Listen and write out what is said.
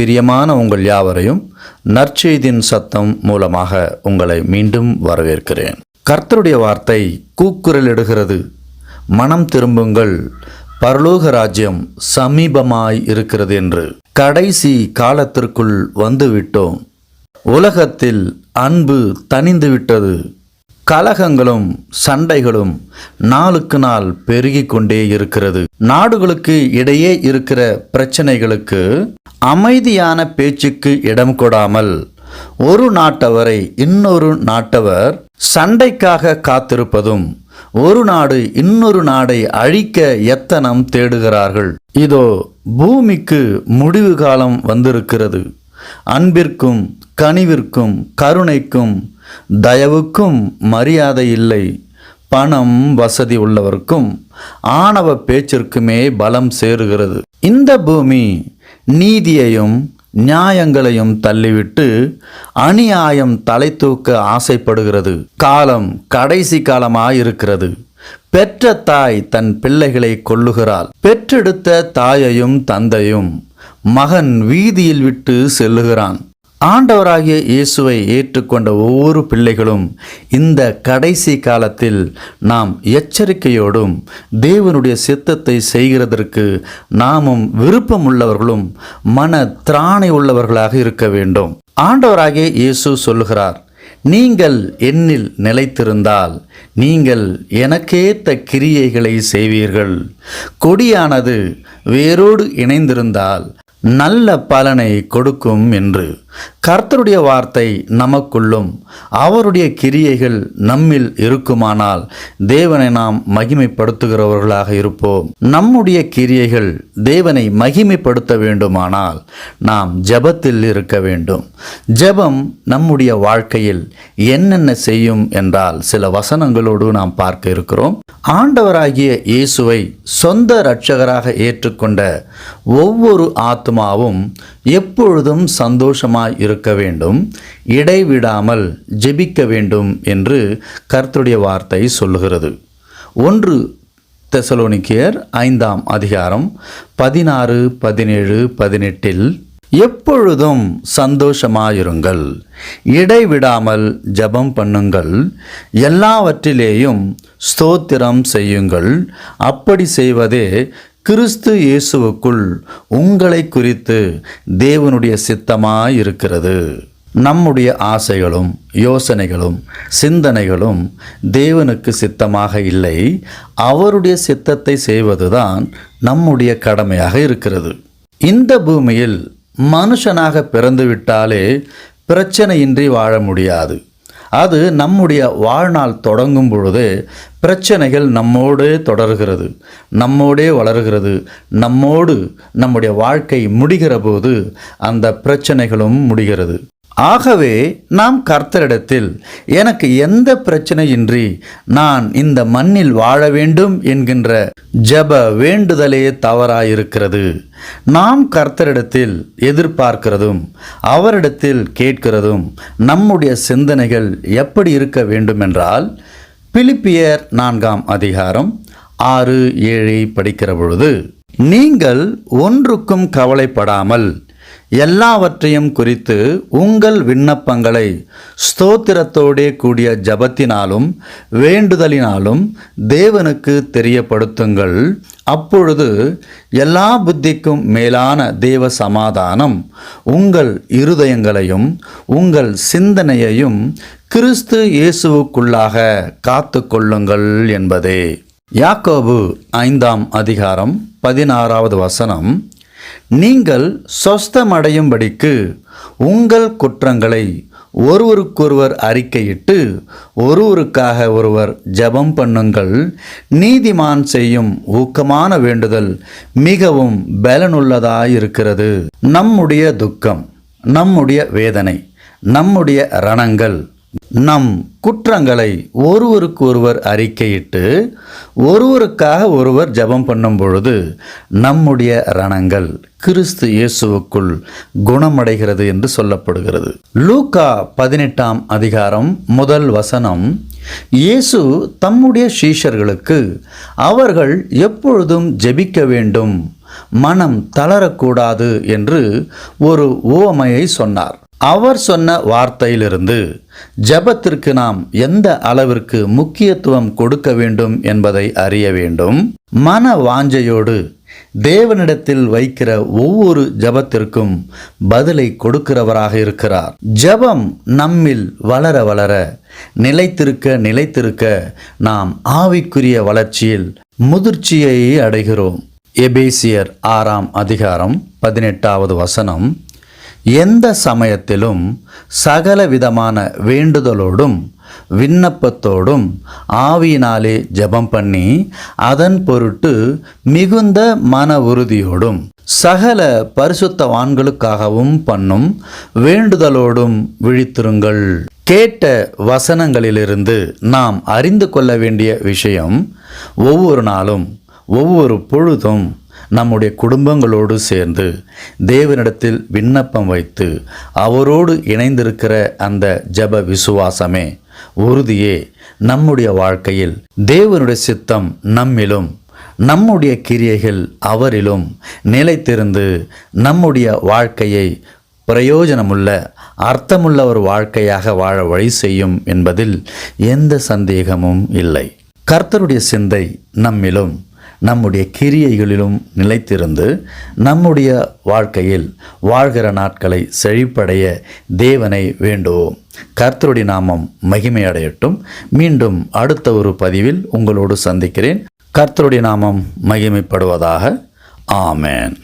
பிரியமான உங்கள் யாவரையும் நற்செய்தியின் சத்தம் மூலமாக உங்களை மீண்டும் வரவேற்கிறேன். கர்த்தருடைய வார்த்தை கூக்குரலிடுகிறது. மனம் திரும்புங்கள். பரலோக ராஜ்யம் சமீபமாய் இருக்கிறது என்று. கடைசி காலத்திற்குள் வந்துவிட்டோம். உலகத்தில் அன்பு தனிந்துவிட்டது கலகங்களும் சண்டைகளும் நாளுக்கு நாள் பெருகி கொண்டே இருக்கிறது. நாடுகளுக்கு இடையே இருக்கிற பிரச்சனைகளுக்கு அமைதியான பேச்சுக்கு இடம் கொடாமல் ஒரு நாட்டவரை இன்னொரு நாட்டவர் சண்டைக்காக காத்திருப்பதும் ஒரு நாடு இன்னொரு நாடை அழிக்க எத்தனம் தேடுகிறார்கள். இதோ பூமிக்கு முடிவு காலம் வந்திருக்கிறது. அன்பிற்கும் கனிவிற்கும் கருணைக்கும் தயவுக்கும் மரியாதை இல்லை. பணம் வசதி உள்ளவர்க்கும் ஆணவ பேச்சிற்குமே பலம் சேருகிறது. இந்த பூமி நீதியையும் நியாயங்களையும் தள்ளிவிட்டு அநியாயம் தலை தூக்க ஆசைப்படுகிறது. காலம் கடைசி காலமாயிருக்கிறது. பெற்ற தாய் தன் பிள்ளைகளை கொல்லுகிறாள். பெற்றெடுத்த தாயையும் தந்தையும் மகன் வீதியில் விட்டு செல்லுகிறான். ஆண்டவராகிய இயேசுவை ஏற்றுக்கொண்ட ஒவ்வொரு பிள்ளைகளும் இந்த கடைசி காலத்தில் நாம் எச்சரிக்கையோடும் தேவனுடைய சித்தத்தை செய்கிறதற்கு நாமும் விருப்பமுள்ளவர்களும் மன திராணை உள்ளவர்களாக இருக்க வேண்டும். ஆண்டவராகிய இயேசு சொல்லுகிறார் நீங்கள் என்னில் நிலைத்திருந்தால் நீங்கள் எனக்கேத்த கிரியைகளை செய்வீர்கள். கொடியானது வேரோடு இணைந்திருந்தால் நல்ல பலனை கொடுக்கும் என்று. கர்த்தருடைய வார்த்தை நமக்குள்ளும் அவருடைய கிரியைகள் நம்மில் இருக்குமானால் தேவனை நாம் மகிமைப்படுத்துகிறவர்களாக இருப்போம். நம்முடைய கிரியைகள் தேவனை மகிமைப்படுத்த வேண்டுமானால் நாம் ஜெபத்தில் இருக்க வேண்டும். ஜெபம் நம்முடைய வாழ்க்கையில் என்னென்ன செய்யும் என்றால் சில வசனங்களோடு நாம் பார்க்க இருக்கிறோம். ஆண்டவராகிய இயேசுவை சொந்த இரட்சகராக ஏற்றுக்கொண்ட ஒவ்வொரு ஆத்மாவும் எப்பொழுதும் சந்தோஷமாய் இருக்க வேண்டும் இடைவிடாமல் ஜெபிக்க வேண்டும் என்று கர்த்தருடைய வார்த்தை சொல்லுகிறது. ஒன்று தெசலோனிக்கியர் ஐந்தாம் அதிகாரம் பதினாறு பதினேழு பதினெட்டில் எப்பொழுதும் சந்தோஷமாயிருங்கள் இடைவிடாமல் ஜெபம் பண்ணுங்கள் எல்லாவற்றிலேயும் ஸ்தோத்திரம் செய்யுங்கள் அப்படி செய்வதே கிறிஸ்து இயேசுவுக்குள் உங்களை குறித்து தேவனுடைய சித்தமாயிருக்கிறது. நம்முடைய ஆசைகளும் யோசனைகளும் சிந்தனைகளும் தேவனுக்கு சித்தமாக இல்லை. அவருடைய சித்தத்தை செய்வதுதான் நம்முடைய கடமையாக இருக்கிறது. இந்த பூமியில் மனுஷனாக பிறந்துவிட்டாலே பிரச்சனையின்றி வாழ முடியாது. அது நம்முடைய வாழ்நாள் தொடங்கும் பொழுது பிரச்சனைகள் நம்மோடே தொடர்கிறது நம்மோடே வளர்கிறது நம்மோடு நம்முடைய வாழ்க்கை முடிகிற போது அந்த பிரச்சனைகளும் முடிகிறது. ஆகவே நாம் கர்த்தரிடத்தில் எனக்கு எந்த பிரச்சனையின்றி நான் இந்த மண்ணில் வாழ வேண்டும் என்கின்ற ஜெப வேண்டுதலே தவறாயிருக்கிறது. நாம் கர்த்தரிடத்தில் எதிர்பார்க்கிறதும் அவரிடத்தில் கேட்கிறதும் நம்முடைய சிந்தனைகள் எப்படி இருக்க வேண்டுமென்றால் பிலிப்பியர் நான்காம் அதிகாரம் ஆறு ஏழை படிக்கிற பொழுது நீங்கள் ஒன்றுக்கும் கவலைப்படாமல் எல்லாவற்றையும் குறித்து உங்கள் விண்ணப்பங்களை ஸ்தோத்திரத்தோடே கூடிய ஜபத்தினாலும் வேண்டுதலினாலும் தேவனுக்கு தெரியப்படுத்துங்கள். அப்பொழுது எல்லா புத்திக்கும் மேலான தேவ சமாதானம் உங்கள் இருதயங்களையும் உங்கள் சிந்தனையையும் கிறிஸ்து இயேசுவுக்குள்ளாக காத்து கொள்ளுங்கள் என்பதே. யாக்கோபு ஐந்தாம் அதிகாரம் பதினாறாவது வசனம் நீங்கள் சொஸ்தமடையும்படிக்கு உங்கள் குற்றங்களை ஒருவருக்கொருவர் அறிக்கையிட்டு ஒருவருக்காக ஒருவர் ஜெபம் பண்ணுங்கள். நீதிமான் செய்யும் ஊக்கமான வேண்டுதல் மிகவும் பலனுள்ளதாயிருக்கிறது. நம்முடைய துக்கம் நம்முடைய வேதனை நம்முடைய ரணங்கள் நம் குற்றங்களை ஒருவருக்கு ஒருவர் அறிக்கையிட்டு ஒருவருக்காக ஒருவர் ஜெபம் பண்ணும் பொழுது நம்முடைய ரணங்கள் கிறிஸ்து இயேசுவுக்குள் குணமடைகிறது என்று சொல்லப்படுகிறது. லூக்கா பதினெட்டாம் அதிகாரம் முதல் வசனம் இயேசு தம்முடைய சீஷர்களுக்கு அவர்கள் எப்பொழுதும் ஜெபிக்க வேண்டும் மனம் தளரக்கூடாது என்று ஒரு உவமையை சொன்னார். அவர் சொன்ன வார்த்தையிலிருந்து ஜெபத்திற்கு நாம் எந்த அளவிற்கு முக்கியத்துவம் கொடுக்க வேண்டும் என்பதை அறிய வேண்டும். மன வாஞ்சையோடு தேவனிடத்தில் வைக்கிற ஒவ்வொரு ஜெபத்திற்கும் பதிலை கொடுக்கிறவராக இருக்கிறார். ஜெபம் நம்மில் வளர வளர நிலைத்திருக்க நிலைத்திருக்க நாம் ஆவிக்குரிய வளர்ச்சியில் முதிர்ச்சியை அடைகிறோம். எபேசியர் ஆறாம் அதிகாரம் பதினெட்டாவது வசனம். எந்த சமயத்திலும் சகல விதமான வேண்டுதலோடும் விண்ணப்பத்தோடும் ஆவியினாலே ஜெபம் பண்ணி அதன் பொருட்டு மிகுந்த மன உறுதியோடும் சகல பரிசுத்தவான்களுக்காகவும் பண்ணும் வேண்டுதலோடும் விழித்திருங்கள். கேட்ட வசனங்களிலிருந்து நாம் அறிந்து கொள்ள வேண்டிய விஷயம் ஒவ்வொரு நாளும் ஒவ்வொரு பொழுதும் நம்முடைய குடும்பங்களோடு சேர்ந்து தேவனிடத்தில் விண்ணப்பம் வைத்து அவரோடு இணைந்திருக்கிற அந்த ஜெப விசுவாசமே உறுதியே நம்முடைய வாழ்க்கையில் தேவனுடைய சித்தம் நம்மிலும் நம்முடைய கிரியைகள் அவரிலும் நிலைத்திருந்து நம்முடைய வாழ்க்கையை பிரயோஜனமுள்ள அர்த்தமுள்ள ஒரு வாழ்க்கையாக வாழ வழி செய்யும் என்பதில் எந்த சந்தேகமும் இல்லை. கர்த்தருடைய சிந்தை நம்மிலும் நம்முடைய கிரியைகளிலும் நிலைத்திருந்து நம்முடைய வாழ்க்கையில் வாழ்கிற நாட்களை செழிப்படைய தேவனை வேண்டுவோம். கர்த்தருடைய நாமம் மகிமை அடையட்டும் மீண்டும் அடுத்த ஒரு பதிவில் உங்களோடு சந்திக்கிறேன். கர்த்தருடைய நாமம் மகிமைப்படுவதாக. ஆமேன்.